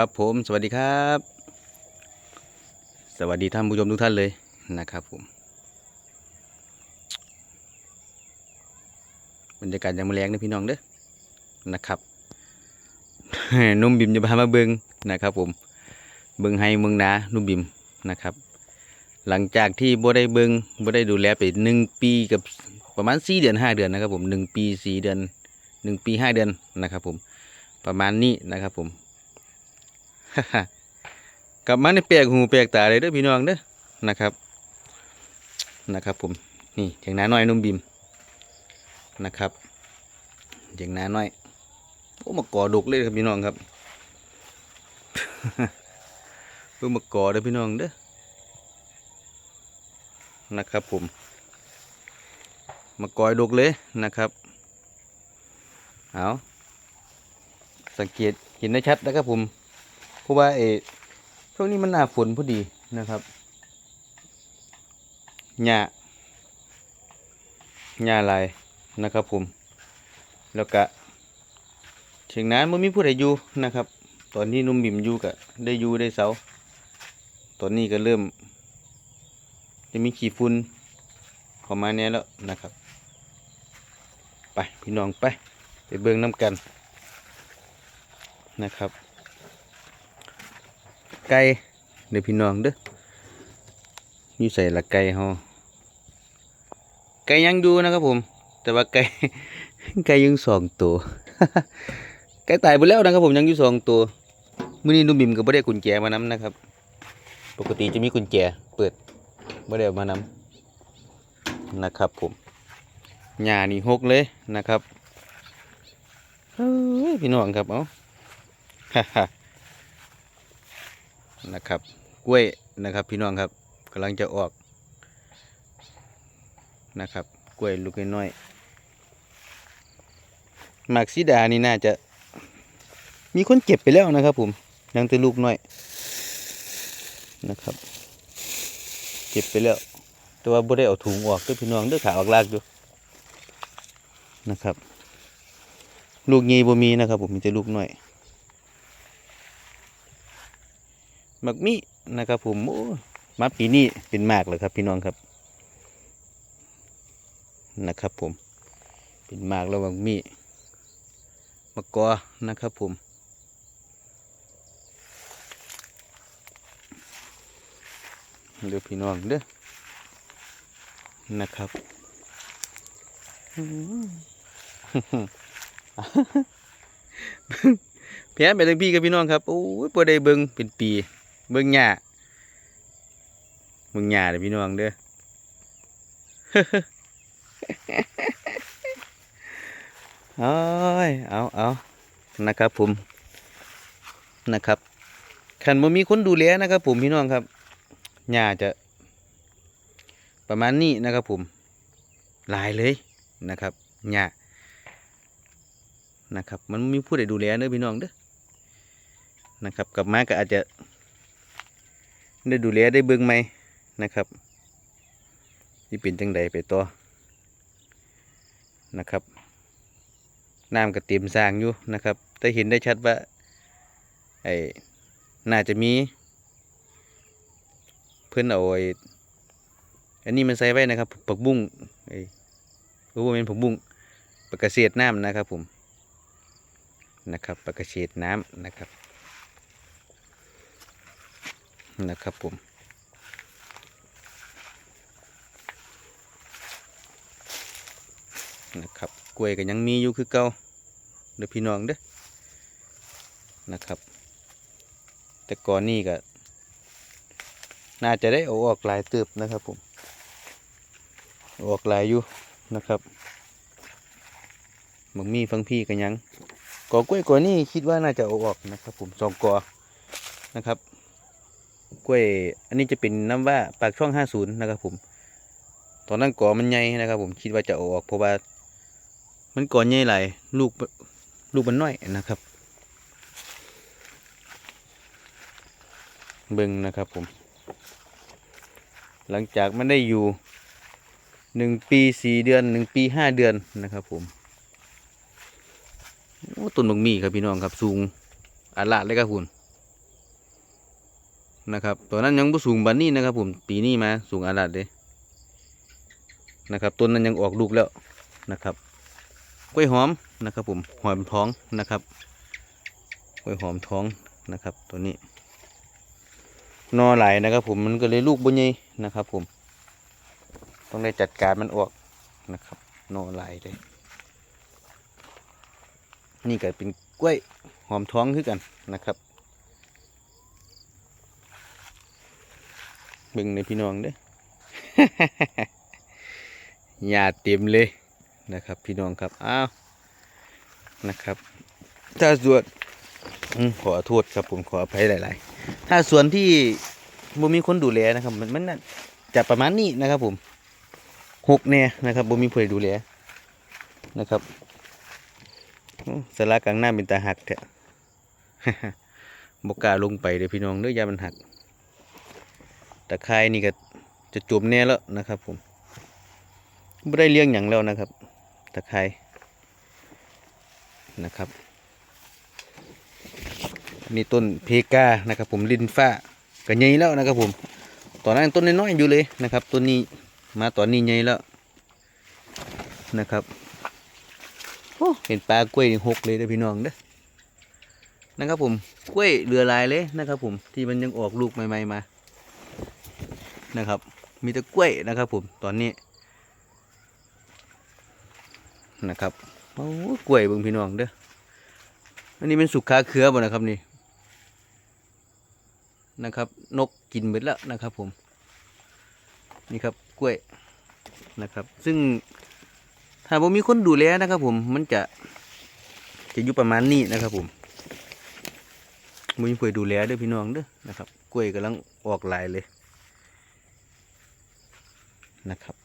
ครับผมสวัสดีครับ สวัสดีท่านผู้ชมทุกท่านเลยนะครับผมบรรยากาศยามมื้อแรงนะพี่น้องเด้อนะครับนุ่มบิมจะพามาเบิงนะครับ ผมเบิงให้เมืองนานุ่มบิมนะครับ หลังจากที่บ่ได้เบิงบ่ได้ดูแลไปหนึ่งปีกับประมาณสี่เดือนห้าเดือนนะครับ ผมหนึ่งปีสี่เดือนหนึ่งปีห้าเดือนนะครับ ผมประมาณนี้นะครับ ผม กลับมาในแปลกหูแปลกตาเลยเด้อพี่น้องเด้อนะครับ นะครับผมนี่เถียงนาน้อยนุ่มบิมนะครับเถียงนาน้อยโอ้มาก่อดกเลยครับพี่น้องครับเพิ่งมาก่อเด้อพี่น้องเด้อนะครับผมมาก่อยดกเลยนะครับ เอาสังเกตเห็นได้ชัดนะครับผม เพราะว่าเอช่วงนี้มันหน้าฝนพอดีนะครับหญ้าหญ้าลายนะครับผม แล้วก็เชียงนั้นมันมีผู้ใดอยู่นะครับ ตอนนี้นุ่มบิ่มอยู่ก็ได้อยู่ได้เสาตอนนี้ก็เริ่ม จะมีขี้ฝุ่นเข้ามาแน่แล้วนะครับ ไปพี่น้องไป ไปเบิ่งน้ำกันนะครับ ไก่เดี๋ยวพี่น้องเด้อนี่ใส่ละไก่เฮาไก่ยังอยู่นะครับผม แต่ว่าไก่ไก่ยังสองตัวไก่ตายไปแล้วนะครับผมยังอยู่สองตัวมื้อนี้นุ่มบิ่มก็บ่ได้กุญแจมานำนะครับ ปกติจะมีกุญแจเปิดบ่ได้เอามานำนะครับผมหญ้านี่หกเลยนะครับเฮ้ยพี่น้องครับเอ้าฮ่าฮ่า นะครับ กล้วยนะครับพี่น้องครับกำลังจะออกนะครับ กล้วยลูกน้อยหมากซีดานี่น่าจะ มีคนเก็บไปแล้วนะครับ ผมยังแต่ลูกน้อยนะครับ เก็บไปแล้วแต่ว่าบ่ได้เอาถุงออกด้วยพี่น้องเด้วยขาออกลากอยู่นะครับ ลูกยีบ่มีนะครับ ผมมีแต่ลูกน้อย ห มักมีนะครับผมโอ้มาปีนี้เป็นมากเลยครับ พี่น้องครับ นะครับผม เป็นมากแล้วหมักมีมะกอนะครับผมเดี๋ยวพี่น้องเด้อนะครับแพ้ไปทั้งพี่กับพี่น้องครับโอ้ยพอได้เบิงเป็นปี เบิ่งหญ้าเบิ่งหญ้าเด้อพี่น้องเด้อเอ้ยเอาเอานะครับผมนะครับขันบ่มีคนดูแลนะครับผมพี่น้องครับหญ้าจะ ประมาณนี้นะครับผมหลายเลยนะครับหญ้านะครับ มันมีผู้ใดดูแลเด้อพี่น้องเด้อนะครับกลับมาก็อาจจะ ได้ดูแลได้เบิ่งไหมนะครับที่เป็นจังใดไปต่อนะครับน้ำก็เต็มสร้างอยู่นะครับแต่เห็นได้ชัดว่าไอ้น่าจะมีเพื่อนเอาไอ้อันนี้มันใส่ไว้นะครับผักบุ้งไอ้โอ้เป็นผักบุ้งปากระเสียดน้ำนะครับผมนะครับปากระเสียดน้ำนะครับ นะครับผมนะครับกล้วยก็ยังมีอยู่คือเก่าเด้อพี่น้องเด้อนะครับ แต่ก่อนนี่ก็น่าจะได้เอาออกหลายเติบนะครับผมออกหลายอยู่นะครับมึงมีฟังพี่กันยังกอกล้วยก่อนนี่คิดว่าน่าจะเอาออกนะครับ ผมสองกอนะครับ กล้วย อันนี้จะเป็นน้ำว่าปากช่องห้าศูนย์นะครับผม ตอนนั้นก่อมันใหญ่นะครับ ผมคิดว่าจะออกเพราะว่ามันก่อใหญ่หลายลูกลูกมันน้อยนะครับ เบิ่งนะครับผม หลังจากมันได้อยู่หนึ่งปีสี่เดือนหนึ่งปีห้าเดือนนะครับผมต้นบักมีครับพี่น้องครับสูงอาลาดเลยครับคุณ นะครับตัวนั้นยังบ่สูงบันนี้นะครับ ผมปีนี้มาสูงอาลัดเลยนะครับต้นนั้นยังออกลูกแล้วนะครับกล้วยหอมนะครับ ผมหอมท้องนะครับกล้วยหอมท้องนะครับ ตัวนี้ นอหลายนะครับ ผมมันก็เลยลูกบ่ใหญ่นะครับ ผม ต้องได้จัดการมันออกนะครับ นอหลายเลยนี่ก็เป็นกล้วยหอมท้องคือกันนะครับ เบิ่งในพี่น้องเด้อหญ้าเต็มเลยนะครับ พี่น้องครับ อ้าว นะครับ ถ้าส่วนขอโทษครับผมขออภัยหลาย ๆ ถ้าส่วนที่บ่มีคนดูแลนะครับ มันมันน่าจะประมาณนี้นะครับ ผมหกแน่นะครับบ่มีผู้ใดดูแลนะครับสาระกลางหน้าเป็นตาหักแท้บกล้าลงไปเด้อพี่น้องเด้อยามันหัก ตะไคร่นี่ก็จะจมแน่แล้วนะครับผมไม่ได้เลี้ยงอย่างแล้วนะครับ ตะไคร่นะครับนี่ต้นเพกานะครับ ผมลินฟ้าก็ใหญ่แล้วนะครับผมตอนนั้นต้นน้อยๆอยู่เลยนะครับต้นนี้มาตอนนี้ใหญ่แล้วนะครับโอ้เห็นปลากล้วยหกเลยเด้อพี่น้องเด้อนะครับผมกล้วยเรือลายเลยนะครับผมที่มันยังออกลูกใหม่ๆมา นะครับ มีแต่กล้วยนะครับผมตอนนี้นะครับโอ้กล้วยเบิ่งพี่น้องเด้ออันนี้เป็นสุกขาเครือบ่นะครับนี่นะครับ นกกินหมดแล้วนะครับผมนี่ครับกล้วยนะครับ ซึ่งถ้าผมมีคนดูแลนะครับ ผมมันจะจะอยู่ประมาณนี้นะครับ ผมมีผู้ดูแลด้อพี่น้องเด้อนะครับ กล้วยกำลังออกลายเลย นะครับ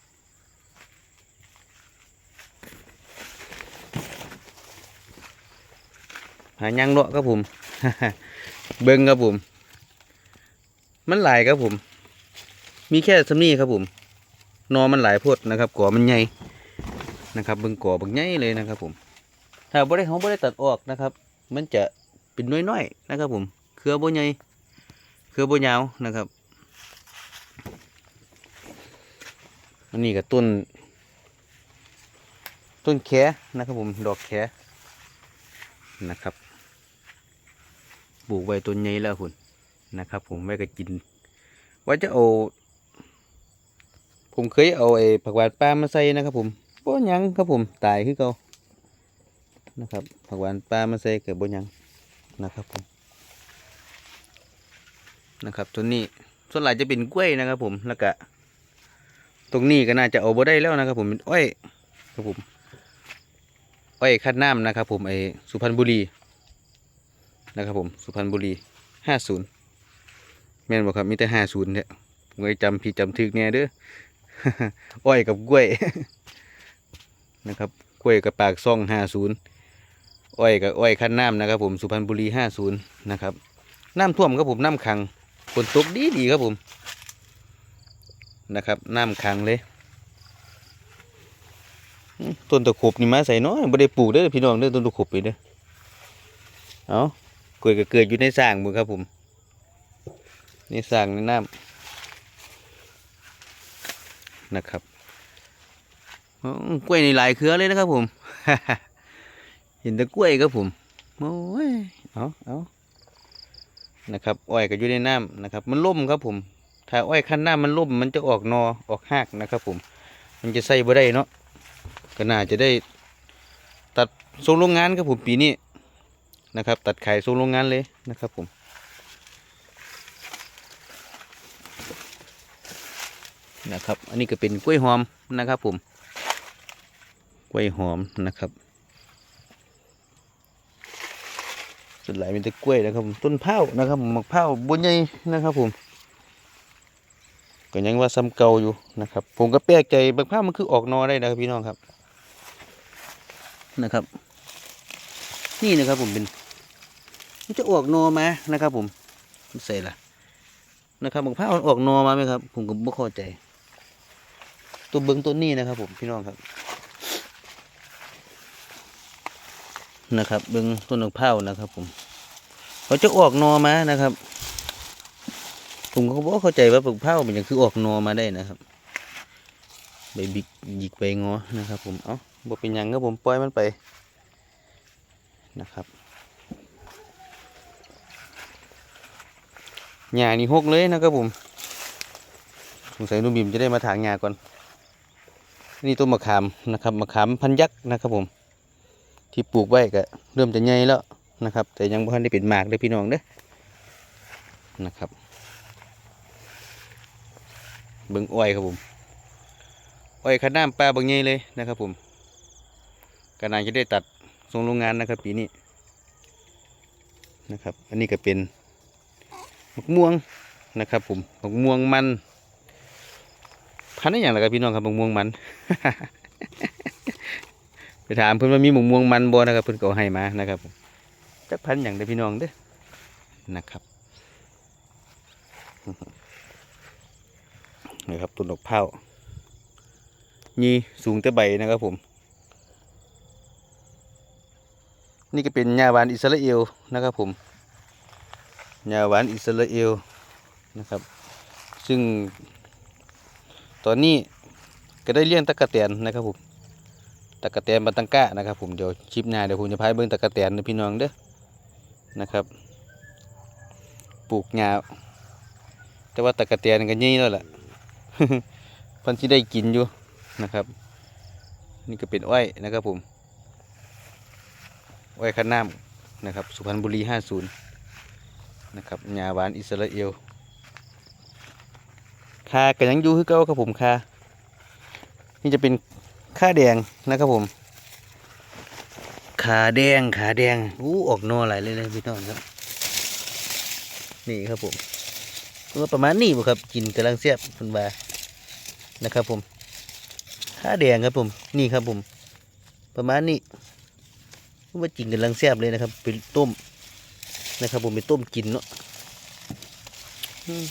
หายังเลาะครับผม เบิ้งครับผม มันหลายครับผม มีแค่สำนีครับผมนอมันหลายพดนะครับก่อมันใหญ่นะครับเบิ้งก่อบักใหญ่เลยนะครับผม ถ้าบ่ได้เขาบ่ได้ตัดออกนะครับ มันจะเป็นน้อยๆนะครับผม เครือบ่ใหญ่เครือบ่ยาวนะครับ อันนี้ก็ต้น ต้นแคนะครับผมดอกแคนะครับปลูกไว้ต้นใหญ่แล้วคุณนะครับ ผมไว้ก็กินว่าจะเอาผมเคยเอาไอ้ผักหวานปลามาใส่นะครับ ผมบ่ยังครับผมตายคือเก่านะครับผักหวานปลามาใส่เกิดบ่ยังนะครับผมนะครับต้นนี้ส่วนหลายจะเป็นกล้วยนะครับผมแล้วก็ ตรงนี้ก็น่าจะเอาบ่ได้แล้วนะครับ ผมอ้อยครับผมอ้อยคัดน้ำนะครับ ผมไอสุพรรณบุรีนะครับ ผมสุพรรณบุรีห้าศูนย์แม่นบอกครับมีแต่ห้าศูนย์เนี่ยผมก็จำผิดจำถึกเนี่ยเด้ออ้อยกับกล้วยนะครับกล้วยกับปากซ่องห้าศูนย์อ้อยกับอ้อยคัดน้ำนะครับ ผมสุพรรณบุรีห้าศูนย์นะครับน้ำท่วมครับผมน้ำขังฝนตกดีดีครับผม นะครับน้ำขังเลยต้นตะขบนี่มาใส่น้อยบ่ได้ปลูกเด้อพี่น้องเด้อต้นตะขบไปเด้อเอากล้วยก็เกิดอยู่ในสร้างบุครับผมในสร้างในน้ำนะครับกล้วยนี่หลายเครือเลยนะครับผม เห็นแต่กล้วยครับผมโอ้ยเอาเอานะครับอ้อยก็อยู่ในน้ำนะครับ มันล่มครับผม ถ้าอ้อยคั้นหน้ามันล่มมันจะออกนอออกหากนะครับ ผม มันจะใส่บ่ได้เนาะก็น่าจะได้ตัดส่งโรงงานครับผมปีนี้นะครับ ตัดขายส่งโรงงานเลยนะครับ ผมนะครับ อันนี้ก็เป็นกล้วยหอมนะครับ ผม กล้วยหอมนะครับส่วนหลายเป็นแต่กล้วยนะครับผมต้นเผานะครับผมมะพร้าวบนใหญ่นะครับ ผม ก็ยังว่าซ้ำเก่าอยู่นะครับ ผมก็แปลกใจบางภาพมันคือออกนอได้นะครับพี่น้องครับนะครับ นี่นะครับผมเป็นมันจะออกนอมานะครับ ผมมันใส่ละนะครับบางภาพออกนอมาไหมครับ ผมก็ไม่เข้าใจ ตัวเบิ้งต้นนี้นะครับ ผมพี่น้องครับ นะครับ เบิ้งต้นมะพร้าวนะครับ ผมเขาจะออกนอมานะครับ ผมก็บ่เข้าใจว่าปลูกเผามันยังคือออกนอมาได้นะครับใบบิกหยิกใบงอนะครับ ผมเอ้าบ่เป็นหยังครับผมปล่อยมันไปนะครับหญ้านี่หกเลยนะครับผมสงสัยนุ่มบิมจะได้มาถางหญ้าก่อน นี่ต้นมะขามนะครับมะขามพันยักษ์นะครับผม ที่ปลูกไว้ก็เริ่มจะใหญ่แล้วนะครับ แต่ยังบ่ทันได้เป็นหมากเลยพี่น้องเด้อนะครับ เบิ่งอ้อยครับผมอ้อยขนาดปลาบางใหญ่เลยนะครับผมก็น่าจะได้ตัดส่งโรงงานนะครับ ปีนี้นะครับ อันนี้ก็เป็นมะม่วงนะครับ ผมมะม่วงมันพันธุ์อย่างไรครับพี่น้องครับมะม่วงมัน ไปถามเพื่อนว่ามีมะม่วงมันบ่นะครับเพื่อนก็ให้มานะครับผมจักพันธุ์อย่างเด้พี่น้องเด้อนะครับ นะครับต้นดอกเผานี่สูงแต่ใบนะครับผม นี่ก็เป็นหญ้าหวานอิสราเอลนะครับผมหญ้าหวานอิสราเอลนะครับ ซึ่ง ตอนนี้ก็ได้เลี้ยงตะกะแตนนะครับผมตะกะแตนบันตังกะนะครับผมเดี๋ยวคลิปหน้าเดี๋ยวผมจะพายเบิ้งตะกะแตนนะพี่น้องเด้อนะครับ ปลูกหญ้าแต่ว่าตะกะแตนก็ใหญ่แล้วแหละ เพันที่ได้กินอยู่นะครับ นี่ก็เป็นอ้อยนะครับผมอ้อยข้าวน้ำนะครับ สุพรรณบุรี50นะครับหญ้าหวานอิสราเอลคาก็ยังอยู่คือเก่าครับผมคานี่จะเป็นค่าแดงนะครับผมขาแดงขาแดงอู้ออกนอหลายเลยเลยพี่น้องครับ นี่ครับผม ก็ประมาณนี้บ่ครับกินกำลังเสียบคุณบานะครับผมขาแดงครับผม นี่ครับผม ประมาณนี้ว่ากินกำลังเสียบเลยนะครับเป็นต้มนะครับผมเป็นต้มกินเนาะอืม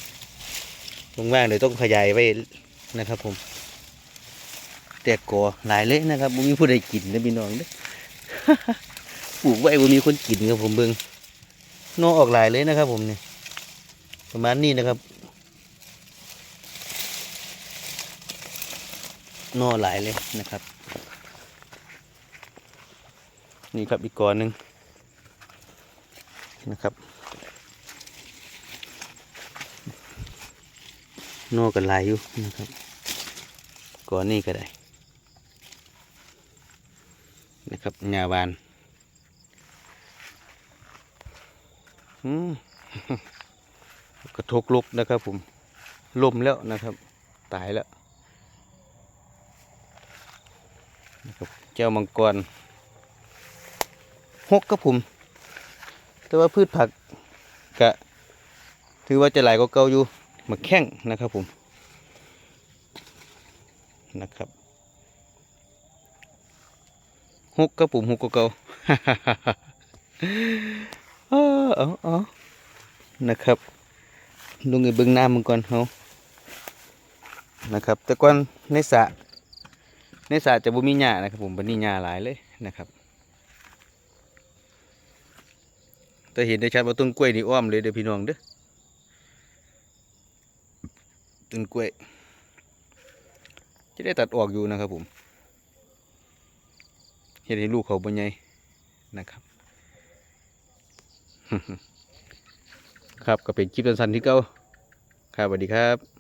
ว่างๆเดี๋ยวต้องขยายไว้นะครับ ผม แต่ก่อหลายเลยนะครับบ่มีผู้ใดกินนะพี่น้องเด้อปลูกไว้บ่มีคนกินครับผมเบิงนอออกหลายเลยนะครับ ผมเนี่ย ประมาณนี้นะครับนอหลายเลยนะครับ นี่ครับอีกกอนหนึ่งนะครับนอกันหลายอยู่นะครับก่อนนี้ก็ได้ นะครับหญ้าบานอืม ระทกลุกนะครับผมล่มแล้วนะครับ ตายแล้วนะครับเจ้ามังกรหกครับผมแต่ว่าพืชผักกะถือว่าจะหลายกว่าเก่าอยู่มาแข้งนะครับผมนะครับฮกกระปุ่มฮกกระเกาเอาเอาเอานะครับ ลงไอ้เบิ้องน้ำมันก่อนเขานะครับ แต่ก่อนในสระในสระจะบ่มีหญ้านะครับ ผมบันนี้หญ้าหลายเลยนะครับแต่เห็นได้ชัดว่าต้นกล้วยนี่อ้อมเลยเด้อพี่น้องเด้อต้นกล้วย จะได้ตัดออกอยู่นะครับ ผมเห็นให้ลูกเขาบนใหญ่นะครับ ครับก็เป็นคลิปสั้นๆที่เก้าครับสวัสดีครับ